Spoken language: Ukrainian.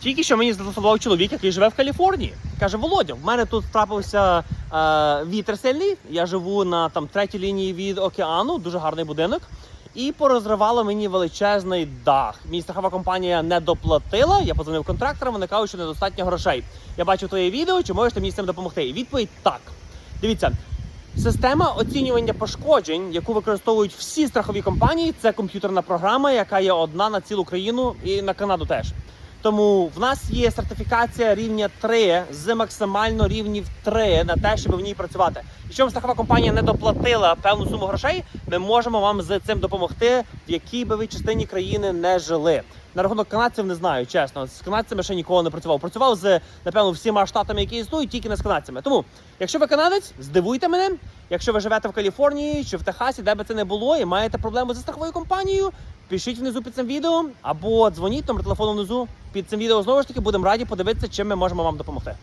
Тільки що мені зателефонував чоловік, який живе в Каліфорнії. Каже: Володя, в мене тут трапився е, вітер сильний. Я живу на там третій лінії від океану, дуже гарний будинок. І порозривало мені величезний дах. Мені страхова компанія не доплатила. Я подзвонив контракторам, вони кажуть, що недостатньо грошей. Я бачив твоє відео, чи можеш ти мені з цим допомогти? І відповідь так. Дивіться, Система оцінювання пошкоджень, яку використовують всі страхові компанії, це комп'ютерна програма, яка є одна на цілу країну і на Канаду теж. Тому в нас є сертифікація рівня 3 з максимально рівнів 3 на те, щоб в ній працювати. Якщо вам страхова компанія не доплатила певну суму грошей, ми можемо вам з цим допомогти, в якій би ви частині країни не жили. На рахунок канадців не знаю, чесно. З канадцями ще ніколи не працював. Працював з напевно всіма штатами, які існують, тільки не з канадцями. Тому, якщо ви канадець, здивуйте мене. Якщо ви живете в Каліфорнії чи в Техасі, де би це не було, і маєте проблему зі страховою компанією, пишіть внизу під цим відео або дзвоніть номер телефону внизу під цим відео. Знову ж таки будемо раді подивитися, чим ми можемо вам допомогти.